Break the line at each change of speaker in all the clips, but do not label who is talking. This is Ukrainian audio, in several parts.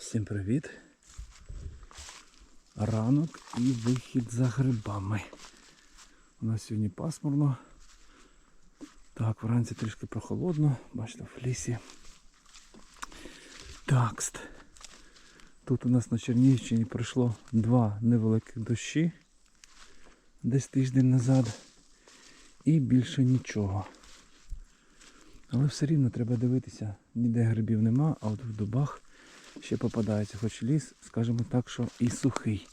Всім привіт. Ранок і вихід за грибами. У нас сьогодні пасмурно. Так, вранці трішки прохолодно, бачите, в лісі. Такст. Тут у нас на Чернігівщині пройшло два невеликих дощі десь тиждень назад. І більше нічого. Але все рівно треба дивитися, ніде грибів нема, а от в дубах ще попадається, хоч ліс, скажімо так, що і сухий.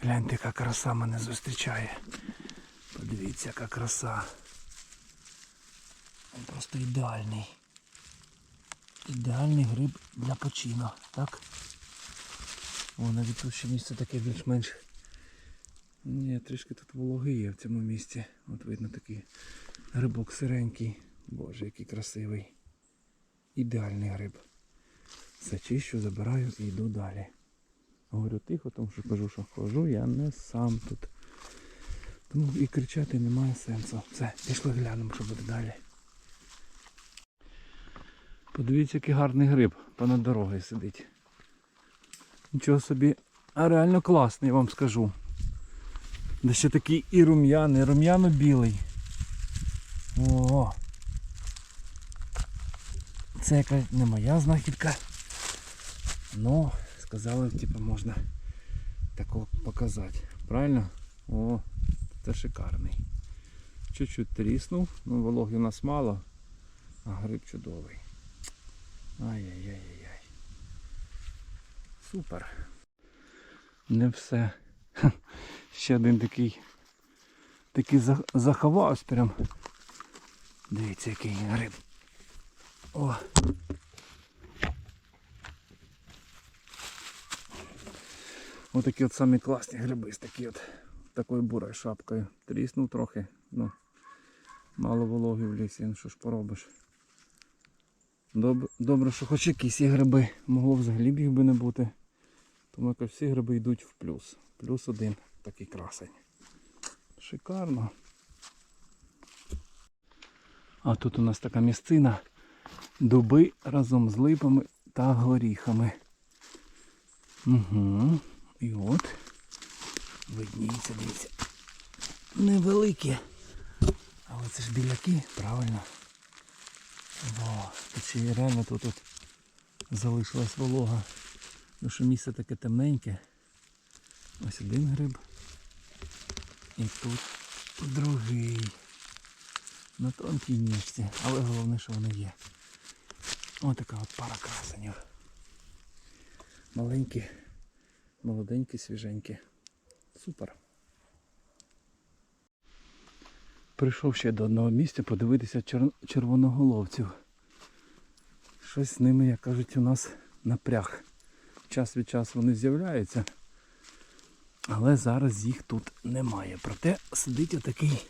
Гляньте, яка краса мене зустрічає. Подивіться, яка краса. Він просто ідеальний. Ідеальний гриб для почину, так? О, навіть місце таке більш-менш. Ні, трішки тут вологи є в цьому місці. От видно такий грибок сиренький. Боже, який красивий. Ідеальний гриб. Все чищу, забираю і йду далі. Говорю тихо, тому що кажу, що хожу, я не сам тут. Тому і кричати немає сенсу. Все, пішли глянемо, що буде далі. Подивіться, який гарний гриб понад дорогою сидить. Нічого собі, а реально класний, я вам скажу. Да ще такий і рум'яний, рум'яно-білий. О! Це яка не моя знахідка. Ну, сказали, типу, можна такого показати. Правильно? О, це шикарний. Чуть-чуть тріснув, ну вологи у нас мало, а гриб чудовий. Ай-яй-яй-яй. Супер. Не все. Ще один такий. Такий заховався прям. Дивіться, який гриб. О. Отакі от самі класні гриби з такі от такою бурою шапкою. Тріснув трохи. Ну, мало вологи в лісі, ну що ж поробиш. Добре, добре, що хоч якісь є гриби. Могло взагалі б їх би не бути. Тому якось всі гриби йдуть в плюс. Плюс один такий красень. Шикарно. А тут у нас така місцина. Дуби разом з липами та горіхами. Угу. І от. Видніється, дивіться. Невеликі. Але це ж біляки, правильно. О, тут ще реально тут, тут залишилась волога. Ну що місце таке темненьке. Ось один гриб. І тут другий. На тонкій ніжці, але головне, що вони є. Ось така от пара красенів. Маленькі, молоденькі, свіженькі. Супер. Прийшов ще до одного місця подивитися чер... червоноголовців. Щось з ними, як кажуть, у нас напряг. Час від часу вони з'являються. Але зараз їх тут немає. Проте сидить отакий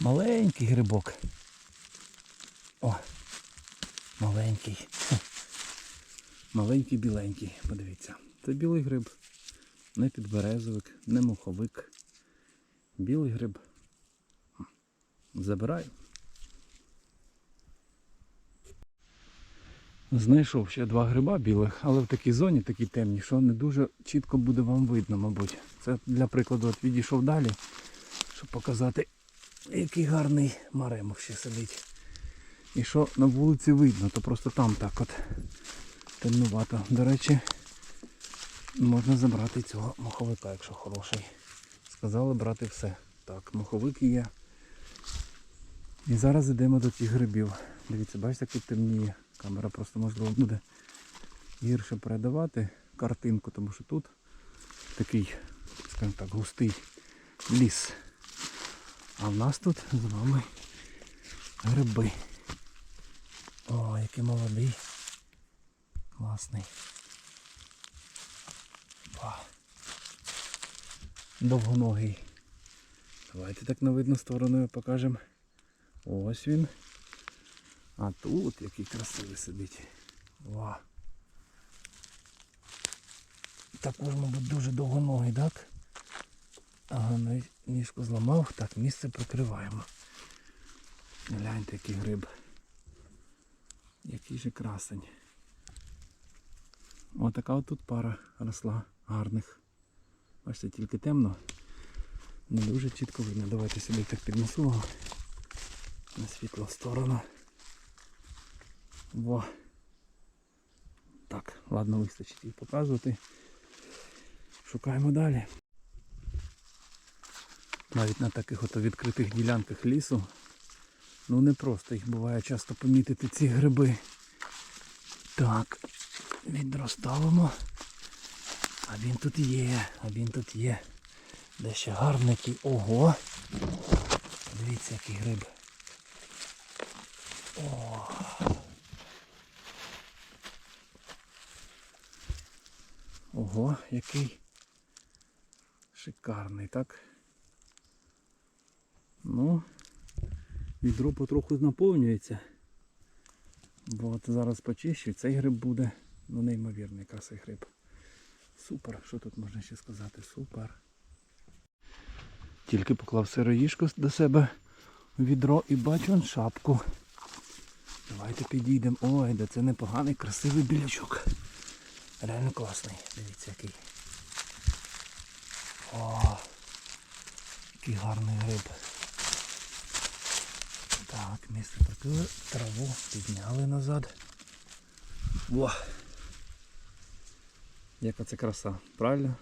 маленький грибок. О! Маленький. Маленький біленький. Подивіться. Це білий гриб. Не підберезовик, не моховик. Білий гриб. Забираю. Знайшов ще два гриба білих, але в такій зоні, такій темній, що не дуже чітко буде вам видно, мабуть. Це для прикладу от відійшов далі, щоб показати, який гарний маремок ще сидить. І що на вулиці видно, то просто там так от темнувато. До речі, можна забрати цього моховика, якщо хороший. Сказали брати все. Так, моховик є. І зараз йдемо до тих грибів. Дивіться, бачите, як тут темніє. Камера просто можливо буде гірше передавати картинку, тому що тут такий, скажімо так, густий ліс. А в нас тут з вами гриби. О, який молодий. Класний. Па. Довгоногий. Давайте так на видну сторону покажемо. Ось він. А тут який красивий сидить. Ва. Також, мабуть, дуже довгоногий, так? Ага, ніжку зламав. Так, місце прикриваємо. Гляньте, який гриб. Який же красень. Отака от тут пара росла гарних. Бачите, тільки темно. Не дуже чітко видно. Давайте сюди так піднесу на світлу сторону. Во. Так, ладно, вистачить їх показувати. Шукаємо далі. Навіть на таких от відкритих ділянках лісу. Ну не просто їх буває часто помітити ці гриби. Так, відроставимо. А він тут є, а він тут є. Де ще гарненький. Ого! Дивіться, який гриб. О. Ого, який шикарний, так? Ну, відро потроху наповнюється. Бо от зараз почищу, цей гриб буде ну, неймовірний красий гриб. Супер, що тут можна ще сказати? Супер. Тільки поклав сироїшку до себе у відро і бачу шапку. Давайте підійдемо. Ой, да це непоганий, красивий білячок. Реально класний. Дивіться який. О, який гарний гриб. Так, місце прикрили, траву підняли назад. Во! Яка це краса, правильно?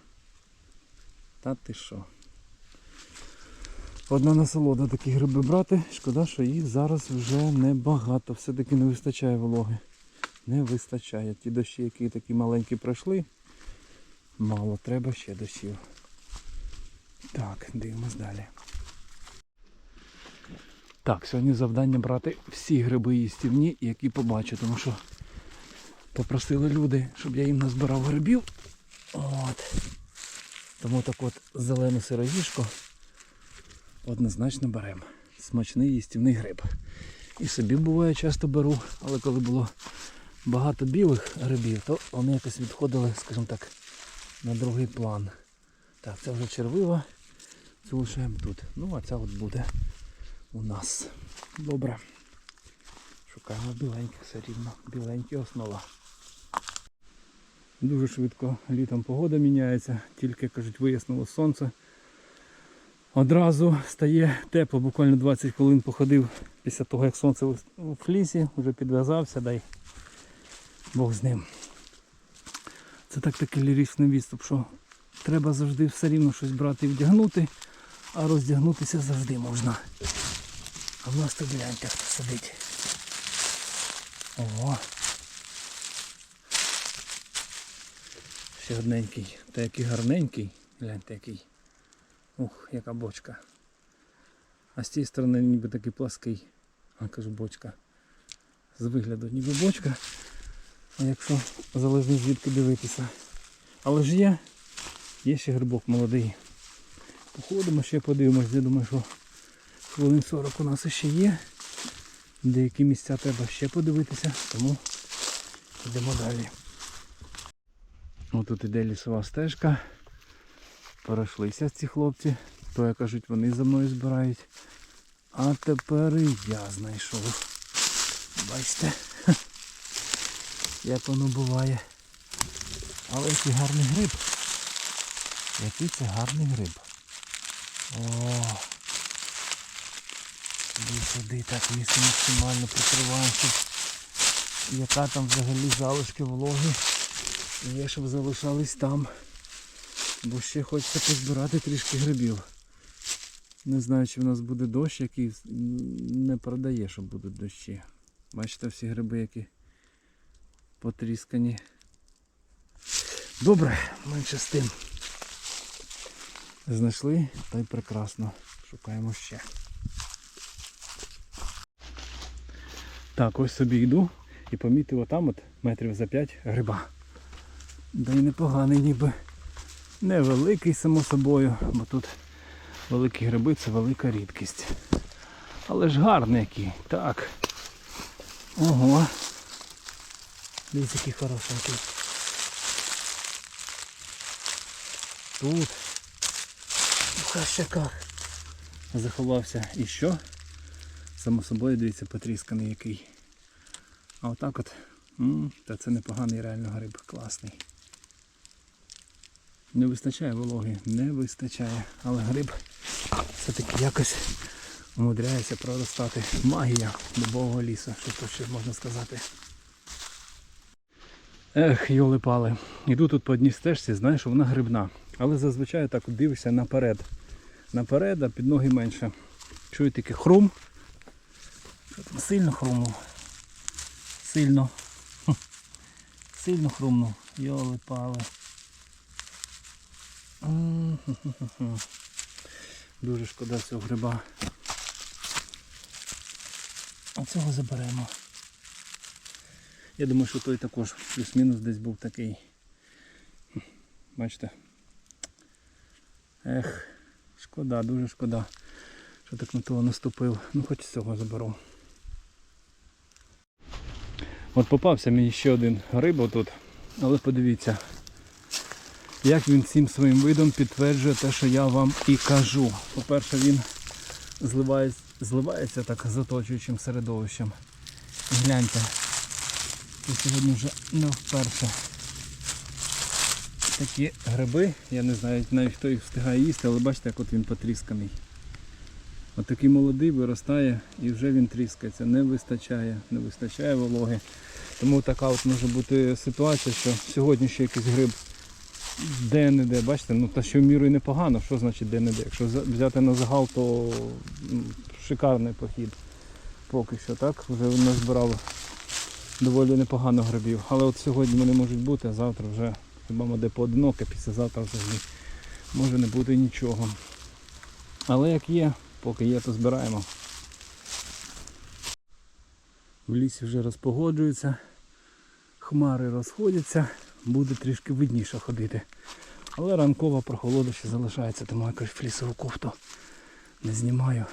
Та ти що? Одна насолода такі гриби брати. Шкода, що їх зараз вже небагато. Все-таки не вистачає вологи. Не вистачає. Ті дощі, які такі маленькі пройшли, мало, треба ще дощів. Так, дивимось далі. Так, сьогодні завдання брати всі гриби їстівні, які побачу, тому що попросили люди, щоб я їм назбирав грибів. От. Тому так от зелену сироїшку однозначно беремо. Смачний їстівний гриб. І собі буває часто беру, але коли було багато білих грибів, то вони якось відходили, скажімо так, на другий план. Так, це вже червива, цю лишаємо тут. Ну, а ця от буде у нас. Добре. Шукаємо біленьке все рівно. Біленьке основа. Дуже швидко літом погода міняється, тільки кажуть, вияснило сонце. Одразу стає тепло, буквально 20 хвилин походив після того, як сонце в флісі, вже підв'язався, дай Бог з ним. Це так такий ліричний відступ, що треба завжди все рівно щось брати і вдягнути, а роздягнутися завжди можна. А в нас тут гляньте, хто сидить. Ого. Ще одненький. Та який гарненький. Гляньте який. Ух, яка бочка. А з цієї сторони ніби такий плаский. А кажу бочка. З вигляду ніби бочка. А якщо залежно звідки дивитися. Але ж є. Є ще грибок молодий. Походимо ще подивимось. Я думаю, що хвилин 40 у нас ще є. Деякі місця треба ще подивитися, тому йдемо далі. Ось тут іде лісова стежка. Перейшлися ці хлопці. То, як кажуть, вони за мною збирають. А тепер і я знайшов. Бачите, як воно буває. Але який гарний гриб. Який це гарний гриб. О! Сюди, так місце максимально прикриваємо, яка там взагалі залишки вологи є, щоб залишались там. Бо ще хочеться позбирати трішки грибів. Не знаю, чи в нас буде дощ, який не продає, що будуть дощі. Бачите, всі гриби, які потріскані. Добре, менше з тим. Знайшли, та й прекрасно. Шукаємо ще. Так, ось собі йду і помітив отам от метрів за 5 гриба. Да й непоганий ніби. Невеликий, само собою, бо тут великі гриби це велика рідкість. Але ж гарний який. Так. Ого. Дивіться, який хорошенький. Тут. У хащаках. Заховався. І що? Само собою, дивіться, потрісканий який. А отак от М, Та це непоганий реально гриб, класний. Не вистачає вологи, не вистачає. Але гриб все-таки якось умудряється проростати. Магія дубового лісу, що тут ще можна сказати. Ех, йоли пали. Іду тут по одній стежці, знаєш, вона грибна. Але зазвичай так дивишся наперед. Наперед, а під ноги менше. Чую такий хрум. Сильно хрумнув. Сильно. Сильно хрумнув. Йоли пали. Дуже шкода цього гриба. А цього заберемо. Я думаю, що той також плюс-мінус десь був такий. Бачите? Ех, шкода, дуже шкода, що так на того наступив. Ну хоч цього заберу. От попався мені ще один гриб тут, але подивіться, як він цим своїм видом підтверджує те, що я вам і кажу. По-перше, він зливається, зливається так з оточуючим середовищем. Гляньте, я сьогодні вже не вперше. Такі гриби, я не знаю навіть хто їх встигає їсти, але бачите, як от він потрісканий. От такий молодий виростає і вже він тріскається. Не вистачає, не вистачає вологи. Тому така от може бути ситуація, що сьогодні ще якийсь гриб де-не-де, бачите, ну та що і непогано, що значить де-не-де. Якщо взяти на загал, то шикарний похід. Поки що так, вже назбирали доволі непогано грибів. Але от сьогодні вони можуть бути, а завтра вже хіба де поодиноке, післязавтра взагалі може не бути нічого. Але як є, поки є, то збираємо. В лісі вже розпогоджується, хмари розходяться, буде трішки видніше ходити. Але ранкова прохолода ще залишається, тому якось флісову кофту не знімаю.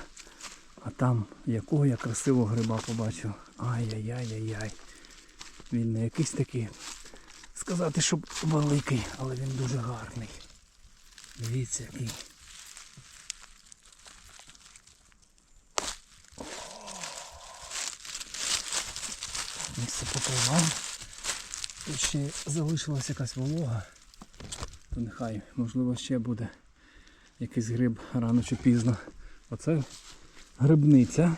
А там якого я красивого гриба побачив. Ай-яй-яй-яй-яй. Він не якийсь такий, сказати, щоб великий, але він дуже гарний. Дивіться який. Місце покривав. Ще залишилась якась волога. То нехай, можливо, ще буде якийсь гриб рано чи пізно. Оце грибниця.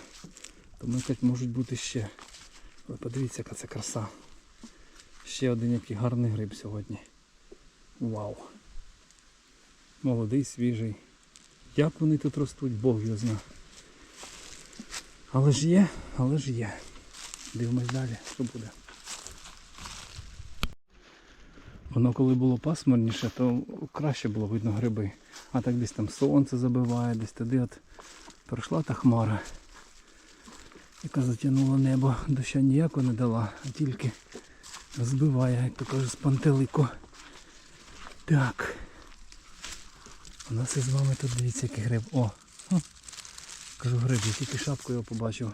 Тому так можуть бути ще. Але подивіться, яка це краса. Ще один який гарний гриб сьогодні. Вау. Молодий, свіжий. Як вони тут ростуть, Бог його зна. Але ж є, але ж є. Дивимось далі, що буде. Воно коли було пасмурніше, то краще було видно гриби. А так десь там сонце забиває, десь туди от пройшла та хмара, яка затягнула небо, доща ніякого не дала, а тільки збиває, як то кажуть, з пантелику. Так. У нас із вами тут дивіться який гриб. О! Кажу гриб, я тільки шапку його побачив.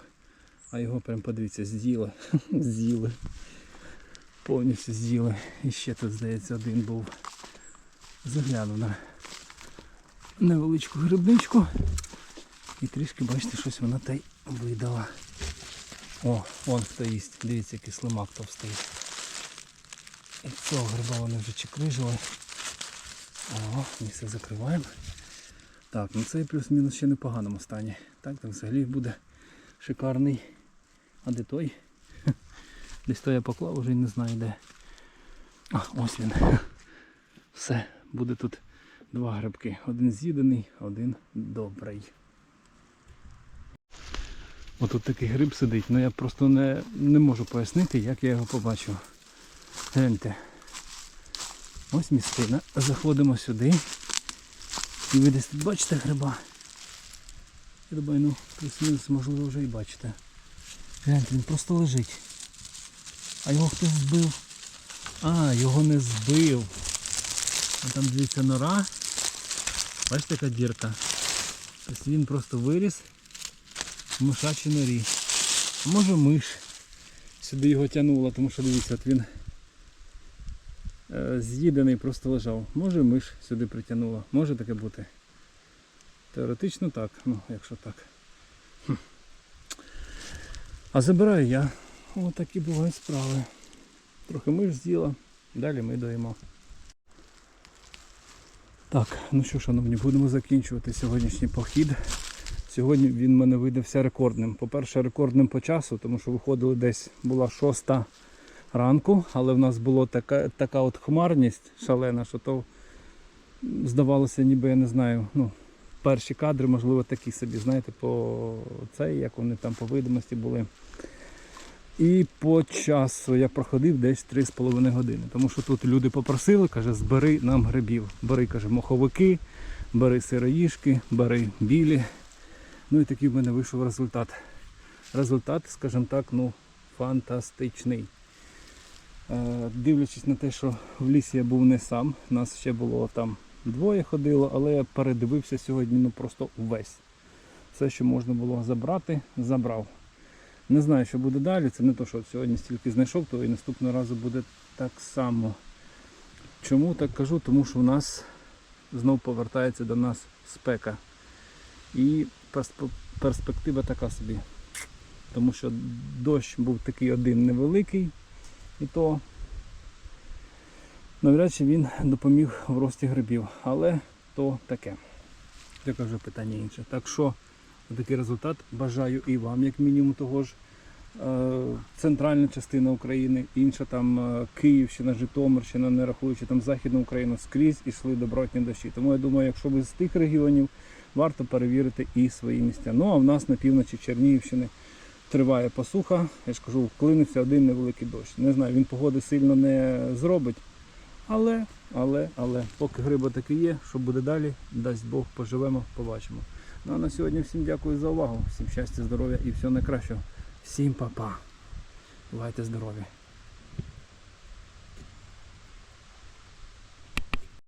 А його прям подивіться, з'їли. з'їли. Повністю з'їли. І ще тут, здається, один був. Заглянув на невеличку грибничку. І трішки, бачите, щось вона та й видала. О, вон хто їсть. Дивіться, який слимак товстий. І цього гриба вони вже чекрижили. О, місце закриваємо. Так, ну цей плюс-мінус ще не в поганому стані. Так, так взагалі буде шикарний. А де той? Десь то я поклав, вже й не знаю де. А, ось він. Все, буде тут два грибки. Один з'їдений, один добрий. Отут такий гриб сидить, але я просто не, не можу пояснити, як я його побачив. Гляньте. Ось місцина. Заходимо сюди. І ви десь тут бачите гриба. Я думаю, ну, плюс-мінус, можливо, вже і бачите. Гляньте, він просто лежить. А його хтось збив. А, його не збив. А там дивіться нора. Бачите, яка дірка. Тобто він просто виріс в мишачій норі. А може миш сюди його тягнуло, тому що дивіться, от він е, з'їдений просто лежав. Може миш сюди притягнула. Може таке бути. Теоретично так, ну якщо так. Хм. А забираю я. Ось такі бувають справи. Трохи миш з'їла, далі ми доїмо. Так, ну що, шановні, будемо закінчувати сьогоднішній похід. Сьогодні він в мене видався рекордним. По-перше, рекордним по часу, тому що виходили десь була шоста ранку, але в нас була така, така от хмарність шалена, що то здавалося, ніби я не знаю. ну, Перші кадри, можливо, такі собі, знаєте, по цей, як вони там по видимості були. І по часу я проходив десь 3,5 години. Тому що тут люди попросили, каже, збери нам грибів. Бери, каже, моховики, бери сироїшки, бери білі. Ну і такий в мене вийшов результат. Результат, скажімо так, ну, фантастичний. Е, дивлячись на те, що в лісі я був не сам, нас ще було там двоє ходило, але я передивився сьогодні ну, просто увесь. Все, що можна було забрати, забрав. Не знаю, що буде далі. Це не то, що сьогодні стільки знайшов, то і наступного разу буде так само. Чому так кажу? Тому що в нас знов повертається до нас спека. І перспектива така собі. Тому що дощ був такий один невеликий, і то навряд чи він допоміг в рості грибів. Але то таке. Таке вже питання інше. Так що такий результат бажаю і вам, як мінімум, того ж. Е, Центральна частина України, інша там е, Київщина, Житомирщина, не рахуючи там Західну Україну, скрізь ішли добротні дощі. Тому я думаю, якщо ви з тих регіонів, варто перевірити і свої місця. Ну а в нас на півночі Чернігівщини триває посуха. Я ж кажу, вклинився один невеликий дощ. Не знаю, він погоди сильно не зробить. Але, але, але, поки гриба таки є, що буде далі, дасть Бог, поживемо, побачимо. Ну а на сьогодні всім дякую за увагу, всім щастя, здоров'я і всього найкращого. Всім па-па. Бувайте здорові!